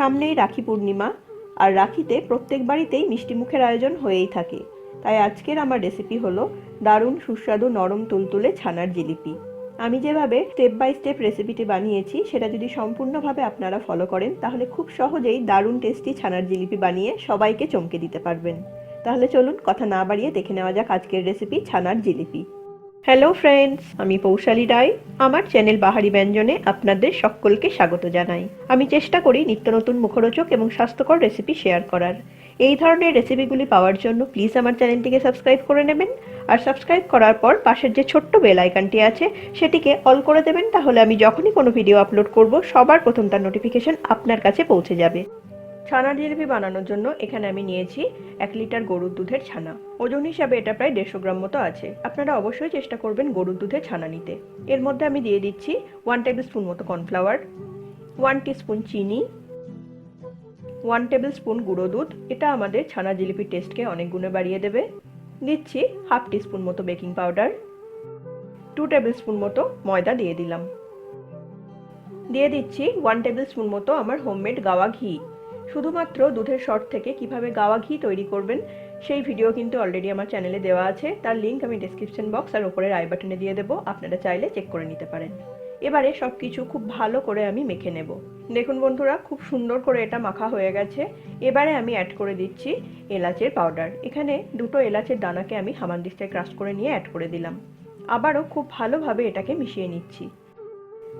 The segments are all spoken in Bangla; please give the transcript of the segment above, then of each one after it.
সামনেই রাখি পূর্ণিমা, আর রাখিতে প্রত্যেক বাড়িতেই মিষ্টি মুখের আয়োজন হয়েই থাকে। তাই আজকের আমার রেসিপি হলো দারুণ সুস্বাদু নরম তুলতুলে ছানার জিলিপি। আমি যেভাবে স্টেপ বাই স্টেপ রেসিপিটি বানিয়েছি, সেটা যদি সম্পূর্ণভাবে আপনারা ফলো করেন, তাহলে খুব সহজেই দারুণ টেস্টি ছানার জিলিপি বানিয়ে সবাইকে চমকে দিতে পারবেন। তাহলে চলুন কথা না বাড়িয়ে দেখে নেওয়া যাক আজকের রেসিপি ছানার জিলিপি। হ্যালো ফ্রেন্ডস আমি পৌশালী রায়। আমার চ্যানেল বাহারি ব্যঞ্জনে আপনাদের সকলকে স্বাগত জানাই। আমি চেষ্টা করি নিত্য নতুন মুখরোচক এবং স্বাস্থ্যকর রেসিপি শেয়ার করার। এই ধরনের রেসিপিগুলি পাওয়ার জন্য প্লিজ আমার চ্যানেলটিকে সাবস্ক্রাইব করে নেবেন। আর সাবস্ক্রাইব করার পর পাশের যে ছোট্ট বেল আইকনটি আছে, সেটিকে অল করে দেবেন। তাহলে আমি যখনই কোনো ভিডিও আপলোড করব, সবার প্রথম তার নোটিফিকেশন আপনার কাছে পৌঁছে যাবে। ছানা জিলিপি বানানোর জন্য এখানে আমি নিয়েছি এক লিটার গরুর দুধের ছানা। ওজন হিসাবে এটা প্রায় দেড়শো গ্রাম মতো আছে। আপনারা অবশ্যই চেষ্টা করবেন গরুর দুধের ছানা নিতে। এর মধ্যে আমি দিয়ে দিচ্ছি ওয়ান টেবিল স্পুন মতো কর্নফ্লাওয়ার ওয়ান স্পুন চিনি ওয়ান টেবিল স্পুন গুঁড়ো দুধ। এটা আমাদের ছানা জিলিপির টেস্টকে অনেক গুণে বাড়িয়ে দেবে। দিচ্ছি হাফ স্পুন মতো baking powder two tablespoon মতো ময়দা দিয়ে দিলাম। দিয়ে দিচ্ছি ওয়ান টেবিল স্পুন মতো আমার হোমমেড গাওয়া ঘি। শুধুমাত্র দুধের শর্ট থেকে কীভাবে গাওয়া ঘি তৈরি করবেন, সেই ভিডিও কিন্তু অলরেডি আমার চ্যানেলে দেওয়া আছে। তার লিঙ্ক আমি ডিসক্রিপশন বক্স আর ওপরের আই বাটনে দিয়ে দেবো। আপনারা চাইলে চেক করে নিতে পারেন। এবারে সব কিছু খুব ভালো করে আমি মেখে নেব। দেখুন বন্ধুরা, খুব সুন্দর করে এটা মাখা হয়ে গেছে। এবারে আমি অ্যাড করে দিচ্ছি এলাচের পাউডার এখানে দুটো এলাচের দানাকে আমি হামানদিস্তায় ক্রাশ করে নিয়ে অ্যাড করে দিলাম। আবারও খুব ভালোভাবে এটাকে মিশিয়ে নিচ্ছি।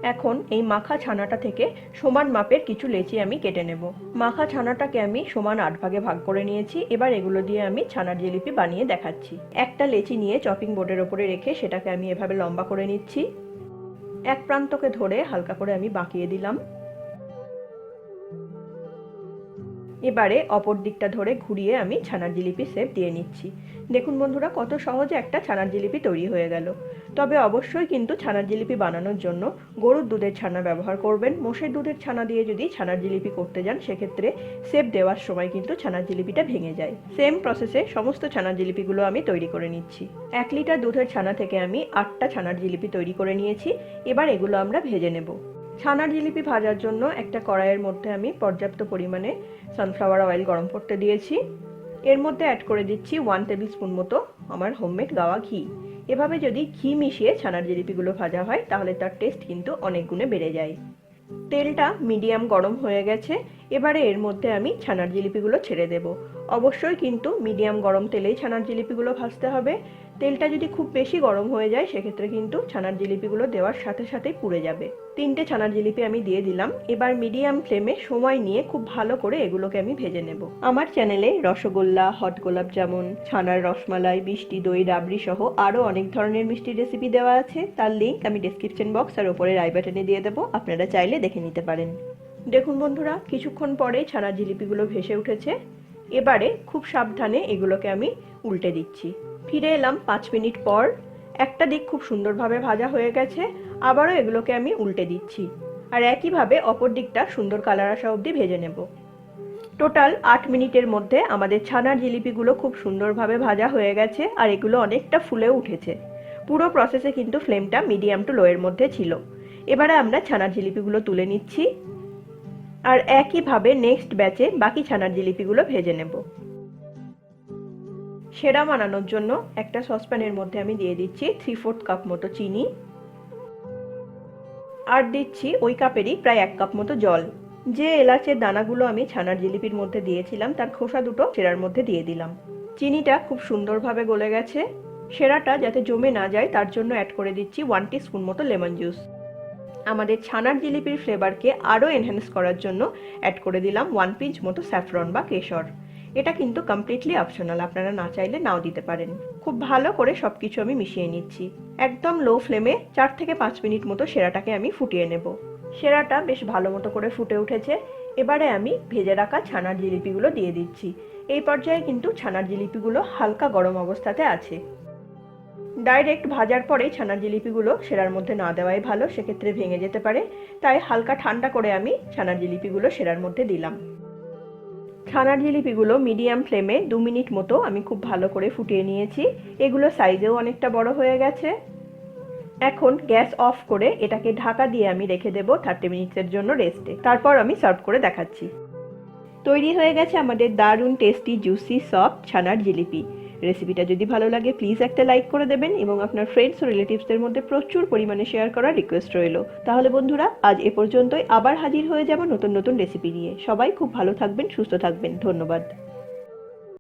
এখন এই মাখা ছানাটা থেকে সমান মাপের কিছু লেচি আমি কেটে নেব। মাখা ছানাটাকে আমি সমান আট ভাগে ভাগ করে নিয়েছি, এবার এগুলো দিয়ে আমি ছানার জিলিপি বানিয়ে দেখাচ্ছি। একটা লেচি নিয়ে চপিং বোর্ডের ওপরে রেখে সেটাকে আমি এভাবে লম্বা করে নিচ্ছি। এক প্রান্তকে ধরে হালকা করে আমি বাঁকিয়ে দিলাম। এবারে অপর দিকটা ধরে ঘুরিয়ে আমি ছানার জিলিপি শেপ দিয়ে নিচ্ছি। দেখুন বন্ধুরা, কত সহজে একটা ছানার জিলিপি তৈরি হয়ে গেল। তবে অবশ্যই কিন্তু ছানার জিলিপি বানানোর জন্য গরুর দুধের ছানা ব্যবহার করবেন। মোষের দুধের ছানা দিয়ে যদি ছানার জিলিপি করতে যান, সেক্ষেত্রে সেপ দেওয়ার সময় কিন্তু ছানার জিলিপিটা ভেঙে যায়। সেম প্রসেসে সমস্ত ছানার জিলিপিগুলো আমি তৈরি করে নিচ্ছি। এক লিটার দুধের ছানা থেকে আমি আটটা ছানার জিলিপি তৈরি করে নিয়েছি। এবার এগুলো আমরা ভেজে নেব। ছানার জিলিপি ভাজার জন্য একটা কড়াইয়ের মধ্যে আমি পর্যাপ্ত পরিমাণে সানফ্লাওয়ার অয়েল গরম করতে দিয়েছি। এর মধ্যে অ্যাড করে দিচ্ছি ওয়ান টেবিল স্পুন মতো আমার হোমমেড গাওয়া ঘি। এভাবে যদি ঘি মিশিয়ে ছানার জিলিপিগুলো ভাজা হয়, তাহলে তার টেস্ট কিন্তু অনেক গুণে বেড়ে যায়। তেলটা মিডিয়াম গরম হয়ে গেছে। এবারে এর মধ্যে আমি ছানার জিলিপিগুলো ছেড়ে দেব। অবশ্যই কিন্তু মিডিয়াম গরম তেলেই ছানার জিলিপিগুলো ভাজতে হবে। তেলটা যদি খুব বেশি গরম হয়ে যায়, সেক্ষেত্রে কিন্তু ছানার জিলিপিগুলো দেওয়ার সাথে সাথেই পুড়ে যাবে। তিনটে ছানার জিলিপি আমি দিয়ে দিলাম। এবার মিডিয়াম ফ্লেমে সময় নিয়ে খুব ভালো করে এগুলোকে আমি ভেজে নেব। আমার চ্যানেলে রসগোল্লা, হট গোলাপ জামুন, ছানার রসমালাই, মিষ্টি দই, রাবড়ি সহ আরও অনেক ধরনের মিষ্টি রেসিপি দেওয়া আছে। তার লিঙ্ক আমি ডিসক্রিপশন বক্স আর ওপরে আই বাটনে দিয়ে দেবো। আপনারা চাইলে দেখে নিতে পারেন। দেখুন বন্ধুরা, কিছুক্ষণ পরে ছানার জিলিপিগুলো ভেসে উঠেছে। এবারে খুব সাবধানে এগুলোকে আমি উল্টে দিচ্ছি। ফিরে এলাম পাঁচ মিনিট পর। একটা দিক খুব সুন্দরভাবে ভাজা হয়ে গেছে, আবারও এগুলোকে আমি উল্টে দিচ্ছি। আর একইভাবে অপর দিকটা সুন্দর কালার আসা অবধি ভেজে নেব। টোটাল আট মিনিটের মধ্যে আমাদের ছানার জিলিপিগুলো খুব সুন্দরভাবে ভাজা হয়ে গেছে আর এগুলো অনেকটা ফুলেও উঠেছে। পুরো প্রসেসে কিন্তু ফ্লেমটা মিডিয়াম টু লোয়ের মধ্যে ছিল। এবারে আমরা ছানার জিলিপিগুলো তুলে নিচ্ছি। আর একইভাবে নেক্সট ব্যাচে বাকি ছানার জিলিপিগুলো ভেজে নেব। সেরা বানানোর জন্য একটা সসপ্যানের মধ্যে আমি দিয়ে দিচ্ছি থ্রি ফোর্থ কাপ মতো চিনি। আর দিচ্ছি ওই কাপেরই প্রায় এক কাপ মতো জল। যে এলাচের দানাগুলো আমি ছানার জিলিপির মধ্যে দিয়েছিলাম, তার খোসা দুটো সেরার মধ্যে দিয়ে দিলাম। চিনিটা খুব সুন্দরভাবে গলে গেছে। সেরাটা যাতে জমে না যায়, তার জন্য অ্যাড করে দিচ্ছি ওয়ান স্পুন মতো লেমন জুস আমাদের ছানার জিলিপির ফ্লেভারকে আরও এনহ্যান্স করার জন্য অ্যাড করে দিলাম ওয়ান পিঞ্চ মতো স্যাফরন বা কেশর। এটা কিন্তু কমপ্লিটলি অপশনাল আপনারা না চাইলে নাও দিতে পারেন। খুব ভালো করে সব কিছু আমি মিশিয়ে নিচ্ছি। একদম লো ফ্লেমে চার থেকে পাঁচ মিনিট মতো সেরাটাকে আমি ফুটিয়ে নেব। সেরাটা বেশ ভালো মতো করে ফুটে উঠেছে। এবারে আমি ভেজে রাখা ছানার জিলিপিগুলো দিয়ে দিচ্ছি। এই পর্যায়ে কিন্তু ছানার জিলিপিগুলো হালকা গরম অবস্থাতে আছে। ডাইরেক্ট ভাজার পরেই ছানার জিলিপিগুলো সেরার মধ্যে না দেওয়াই ভালো, সেক্ষেত্রে ভেঙে যেতে পারে। তাই হালকা ঠান্ডা করে আমি ছানার জিলিপিগুলো সেরার মধ্যে দিলাম। ছানার জিলিপিগুলো মিডিয়াম ফ্লেমে দু মিনিট মতো আমি খুব ভালো করে ফুটিয়ে নিয়েছি। এগুলো সাইজেও অনেকটা বড় হয়ে গেছে। এখন গ্যাস অফ করে এটাকে ঢাকা দিয়ে আমি রেখে দেবো থার্টি মিনিটসের জন্য রেস্টে। তারপর আমি সার্ভ করে দেখাচ্ছি। তৈরি হয়ে গেছে আমাদের দারুণ টেস্টি, জুসি, সফট ছানার জিলিপি। রেসিপিটা যদি ভালো লাগে প্লিজ একটা লাইক করে দেবেন এবং আপনার ফ্রেন্ডস ও রিলেটিভসদের মধ্যে প্রচুর পরিমাণে শেয়ার করার রিকোয়েস্ট রইল। তাহলে বন্ধুরা, আজ এ পর্যন্তই। আবার হাজির হয়ে যাব নতুন নতুন রেসিপি নিয়ে। সবাই খুব ভালো থাকবেন, সুস্থ থাকবেন। ধন্যবাদ।